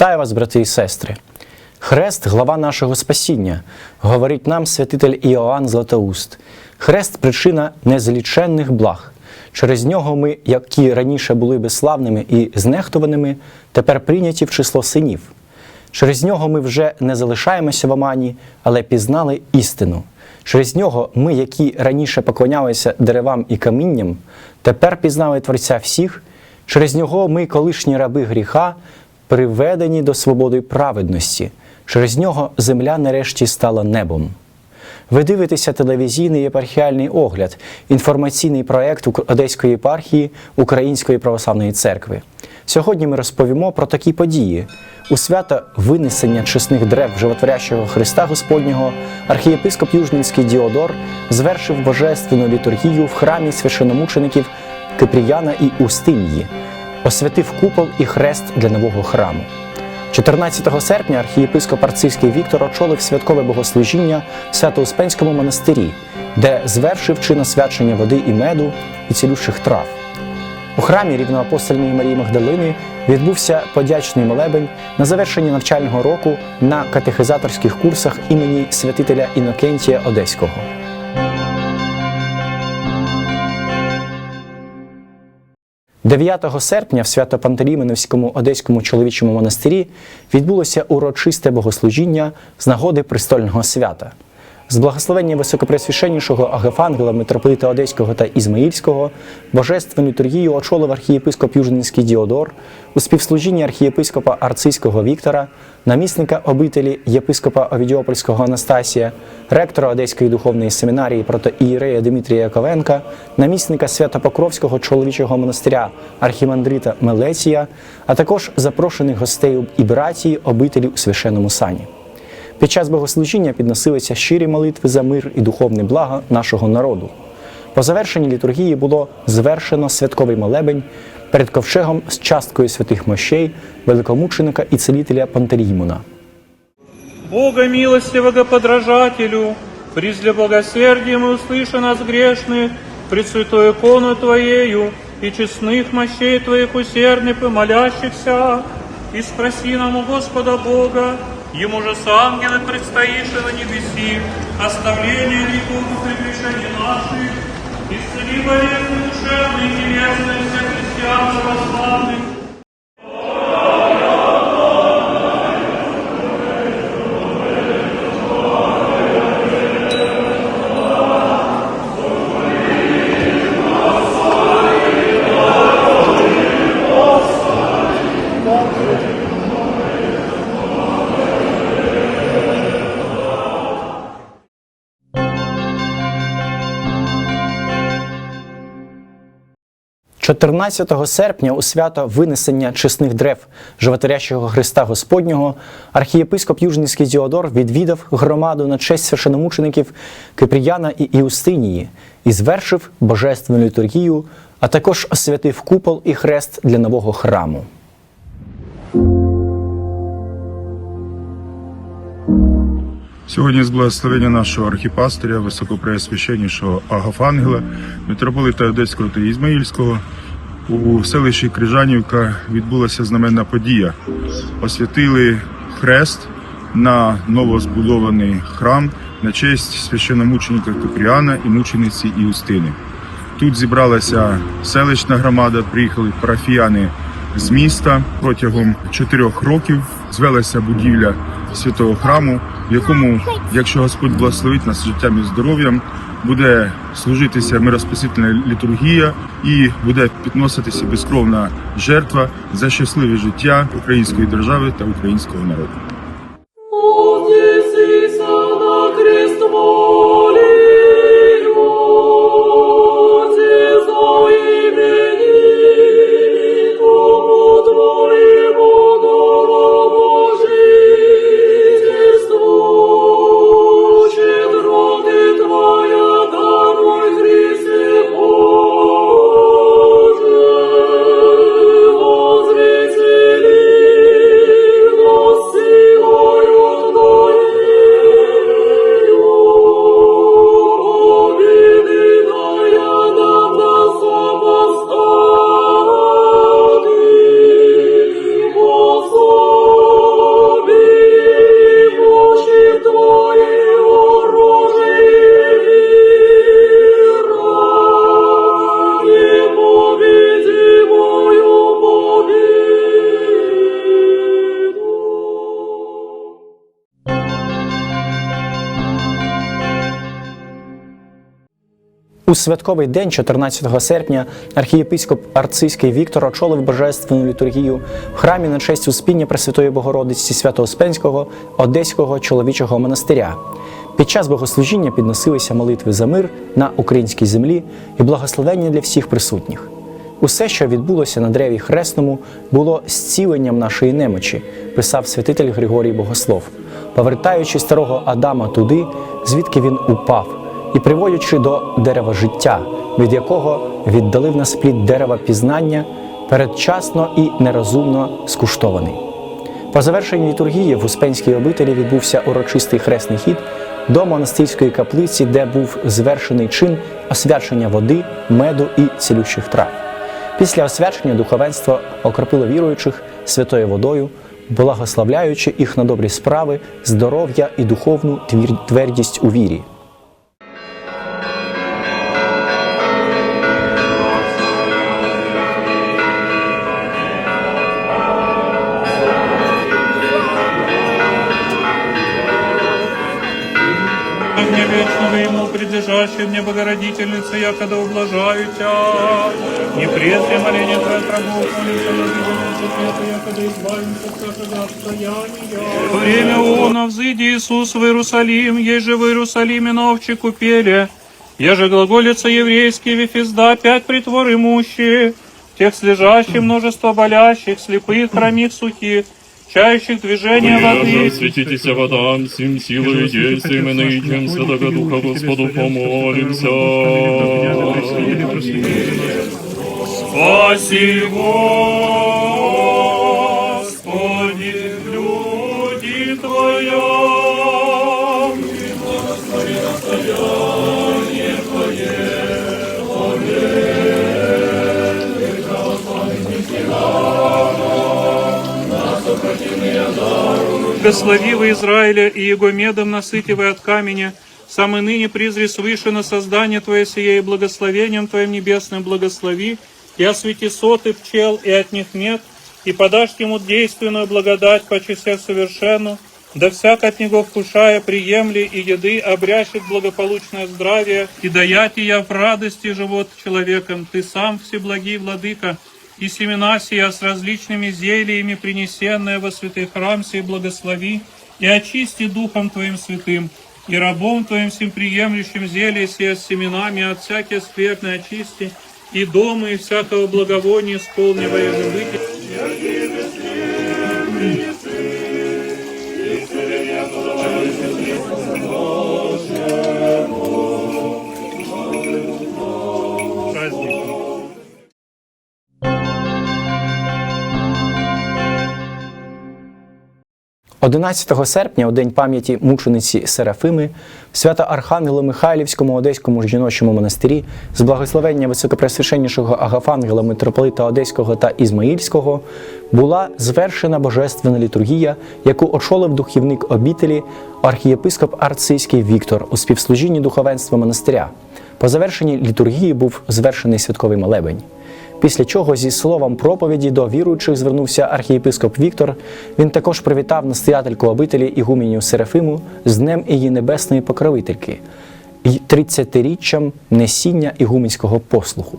Вітаю вас, брати і сестри! Хрест глава нашого спасіння, говорить нам святитель Іоанн Златоуст. Хрест причина незліченних благ. Через нього ми, які раніше були безславними і знехтуваними, тепер прийняті в число синів. Через нього ми вже не залишаємося в омані, але пізнали істину. Через нього ми, які раніше поклонялися деревам і камінням, тепер пізнали Творця всіх. Через нього ми, колишні раби гріха, приведені до свободи й праведності. Через нього земля нарешті стала небом. Ви дивитеся телевізійний єпархіальний огляд, інформаційний проект Одеської єпархії Української православної церкви. Сьогодні ми розповімо про такі події. У свято винесення чесних дерев животворящого Христа Господнього архієпископ Южненський Діодор звершив божественну літургію в храмі священомучеників Кипріяна і Устинії, освятив купол і хрест для нового храму. 14 серпня архієпископ Арцизький Віктор очолив святкове богослужіння в Свято-Успенському монастирі, де звершив чин освячення води і меду і цілющих трав. У храмі рівноапостольної Марії Магдалини відбувся подячний молебень на завершенні навчального року на катехизаторських курсах імені святителя Інокентія Одеського. – 9 серпня в Свято-Пантелеймоновському Одеському чоловічому монастирі відбулося урочисте богослужіння з нагоди престольного свята. З благословення високопресвященнішого Агефангела, митрополита Одеського та Ізмаїльського, божественну літургію очолив архієпископ Южненський Діодор, у співслужінні архієпископа Арцизького Віктора, намісника обителі єпископа Овідіопольського Анастасія, ректора Одеської духовної семінарії протоієрея Дмитрія Яковенка, намісника Святопокровського чоловічого монастиря архімандрита Мелеція, а також запрошених гостей і братії обителі у священному сані. Під час богослужіння підносилися щирі молитви за мир і духовне благо нашого народу. По завершенні літургії було звершено святковий молебень перед ковчегом з часткою святих мощей, великомученика і целителя Пантелеймона. Бога милостивого подражателю, призля благосердием и услыши нас грешных, пред святой икону Твоею и честных мощей Твоих усердных и молящихся, и спроси нам у Господа Бога, Ему же с ангелы предстоишь на небеси, оставление грехов и прегрешений наших, исцели болезни душевные и телесные всех христиан православных, – 14 серпня у свято винесення чесних дерев животарящого Христа Господнього архієпископ Южницький Діодор відвідав громаду на честь священомучеників Кипріяна і Іустинії і звершив божественну літургію, а також освятив купол і хрест для нового храму. Сьогодні з благословення нашого архіпастиря, високопреосвященнішого Агафангела, митрополита Одеського та Ізмаїльського, у селищі Крижанівка відбулася знаменна подія. Освятили хрест на новозбудований храм на честь священомученика Кипріана і мучениці Іустини. Тут зібралася селищна громада, приїхали парафіяни з міста. Протягом чотирьох років звелася будівля святого храму, в якому, якщо Господь благословить нас життям і здоров'ям, буде служитися мироспасительна літургія і буде підноситися безкровна жертва за щасливе життя української держави та українського народу. У святковий день, 14 серпня, архієпископ Арцизький Віктор очолив божественну літургію в храмі на честь Успіння Пресвятої Богородиці Свято-Успенського Одеського чоловічого монастиря. Під час богослужіння підносилися молитви за мир на українській землі і благословення для всіх присутніх. Усе, що відбулося на древі Хресному, було зціленням нашої немочі, писав святитель Григорій Богослов, повертаючи старого Адама туди, звідки він упав, і приводячи до дерева життя, від якого віддалив нас плід дерева пізнання, передчасно і нерозумно скуштований. По завершенні літургії в Успенській обителі відбувся урочистий хресний хід до монастирської каплиці, де був звершений чин освячення води, меду і цілющих трав. Після освячення духовенство окропило віруючих святою водою, благословляючи їх на добрі справи, здоров'я і духовну твердість у вірі. Вечного мне Богородительница, якода ублажаю Тя. Не прежде моление Твое пробу, молимся на света, якода избавимся от. Время она взыди Иисус в Иерусалим, ей же в Иерусалиме на овче купели. Я же глаголица еврейский Вефизда, пять притвор имущие, тех слежащих множество болящих, слепых, хромих, сухих, чающих движения воды. Осветитесь водам, всем силой действием и нынчем Святого Духа Господу помолимся. Спаси Господи, люди Твоя, благословение Твое, Твое, Твое, Твое, Твое, Твое, Твое, Благослови Израиля и его медом насытивай от камня, сам и ныне призри свыше на создание Твое сие и благословением Твоим небесным благослови, и освети соты пчел и от них мед, и подашь ему действенную благодать по часе совершенну, да всяк от него вкушая приемли и еды обрящет благополучное здравие, и даятия в радости живот человеком, ты сам всеблагий владыка, и семена сия с различными зельями, принесенные во святый храм сей, благослови, и очисти Духом Твоим святым, и рабом Твоим всем приемлющим зелье сия с семенами от всякой скверной очисти, и дома, и всякого благовония исполнивая забытие. 11 серпня, у день пам'яті мучениці Серафими, в свято Архангелу Михайлівському Одеському жіночому монастирі з благословення високопресвященнішого Агафангела митрополита Одеського та Ізмаїльського була звершена божественна літургія, яку очолив духівник обітелі архієпископ Арцийський Віктор у співслужінні духовенства монастиря. По завершенні літургії був звершений святковий молебень. Після чого зі словом проповіді до віруючих звернувся архієпископ Віктор. Він також привітав настоятельку обителі Ігуменю Серафиму з Днем її небесної покровительки і 30-річчям несіння ігуменського послуху.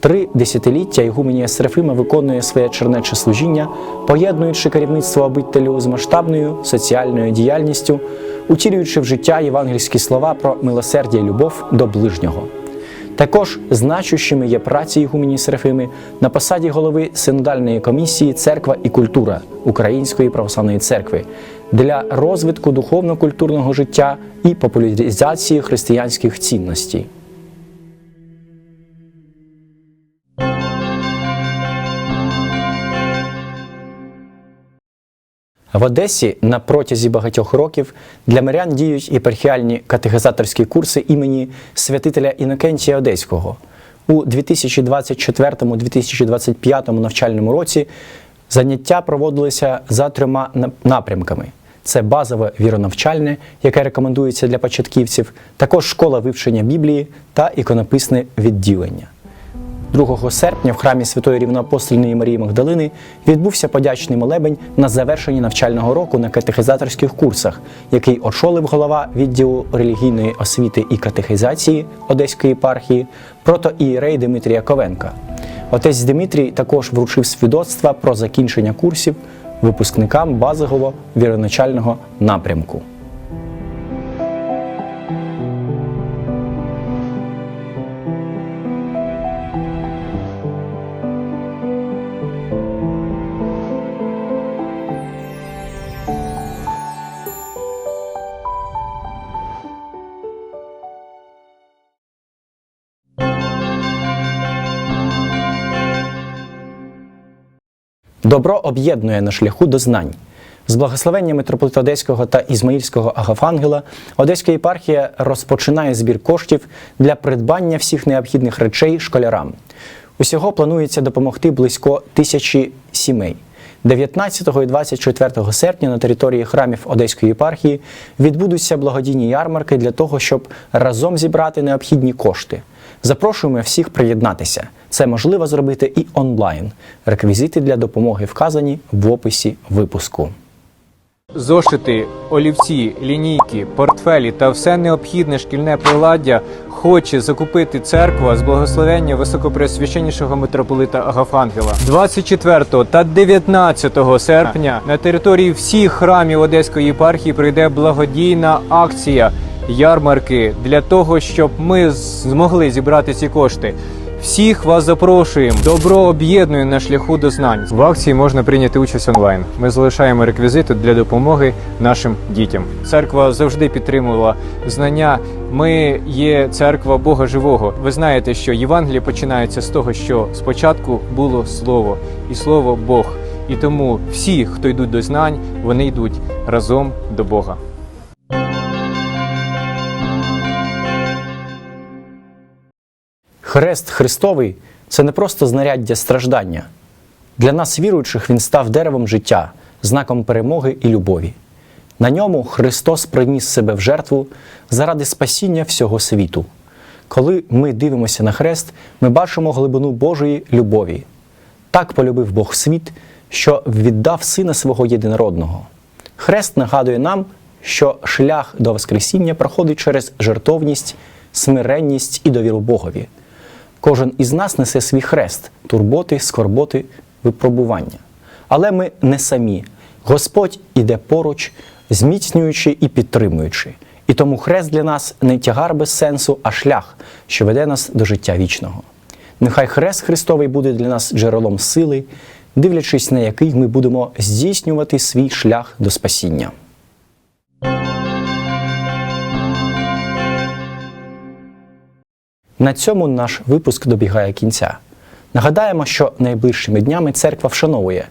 Три десятиліття Ігуменія Серафима виконує своє чернече служіння, поєднуючи керівництво обителю з масштабною соціальною діяльністю, утілюючи в життя євангельські слова про милосердя і любов до ближнього. Також значущими є праці Ігумені Серафими на посаді голови синодальної комісії Церква і культура Української православної церкви для розвитку духовно-культурного життя і популяризації християнських цінностей. В Одесі на протязі багатьох років для мирян діють єпархіальні катехизаторські курси імені святителя Інокентія Одеського. У 2024-2025 навчальному році заняття проводилися за трьома напрямками: це базове віронавчальне, яке рекомендується для початківців, також школа вивчення Біблії та іконописне відділення. 2 серпня в храмі Святої Рівноапостольної Марії Магдалини відбувся подячний молебень на завершенні навчального року на катехизаторських курсах, який очолив голова відділу релігійної освіти і катехизації Одеської єпархії протоієрей Дмитрій Яковенка. Отець Дмитрій також вручив свідоцтва про закінчення курсів випускникам базового віроначального напрямку. Добро об'єднує на шляху до знань. З благословення митрополита Одеського та Ізмаїльського Агафангела Одеська єпархія розпочинає збір коштів для придбання всіх необхідних речей школярам. Усього планується допомогти близько тисячі сімей. 19 і 24 серпня на території храмів Одеської єпархії відбудуться благодійні ярмарки для того, щоб разом зібрати необхідні кошти. Запрошуємо всіх приєднатися. Це можливо зробити і онлайн. Реквізити для допомоги вказані в описі випуску. Зошити, олівці, лінійки, портфелі та все необхідне шкільне приладдя хоче закупити церква з благословення високопреосвященнішого митрополита Агафангела. 24 та 19 серпня на території всіх храмів Одеської єпархії пройде благодійна акція ярмарки для того, щоб ми змогли зібрати ці кошти. Всіх вас запрошуємо. Добро об'єднує на шляху до знань. В акції можна прийняти участь онлайн. Ми залишаємо реквізити для допомоги нашим дітям. Церква завжди підтримувала знання. Ми є церква Бога живого. Ви знаєте, що Євангеліє починається з того, що спочатку було слово, і слово Бог. І тому всі, хто йдуть до знань, вони йдуть разом до Бога. Хрест Христовий це не просто знаряддя страждання. Для нас, віруючих, він став деревом життя, знаком перемоги і любові. На ньому Христос приніс себе в жертву заради спасіння всього світу. Коли ми дивимося на хрест, ми бачимо глибину Божої любові. Так полюбив Бог світ, що віддав Сина свого єдинородного. Хрест нагадує нам, що шлях до Воскресіння проходить через жертовність, смиренність і довіру Богові. Кожен із нас несе свій хрест, турботи, скорботи, випробування. Але ми не самі. Господь іде поруч, зміцнюючи і підтримуючи. І тому хрест для нас не тягар без сенсу, а шлях, що веде нас до життя вічного. Нехай хрест Христовий буде для нас джерелом сили, дивлячись на який ми будемо здійснювати свій шлях до спасіння. На цьому наш випуск добігає кінця. Нагадаємо, що найближчими днями церква вшановує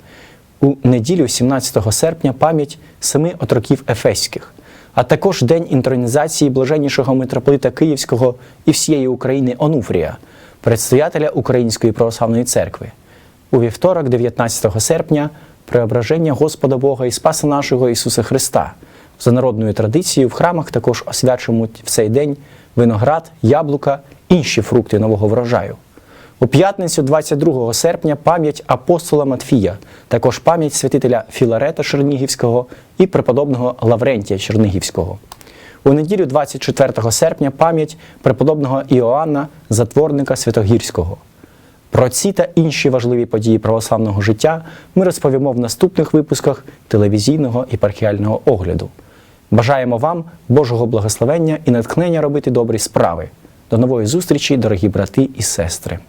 у неділю 17 серпня пам'ять семи отроків Ефеських, а також День інтронізації блаженнішого митрополита Київського і всієї України Онуфрія, предстоятеля Української православної церкви. У вівторок, 19 серпня, преображення Господа Бога і Спаса нашого Ісуса Христа. За народною традицією в храмах також освячують в цей день виноград, яблука, інші фрукти нового врожаю. У п'ятницю, 22 серпня, пам'ять апостола Матфія, також пам'ять святителя Філарета Чернігівського і преподобного Лаврентія Чернігівського. У неділю 24 серпня пам'ять преподобного Іоанна, затворника Святогірського. Про ці та інші важливі події православного життя ми розповімо в наступних випусках телевізійного єпархіального огляду. Бажаємо вам Божого благословення і натхнення робити добрі справи. До нової зустрічі, дорогі брати і сестри!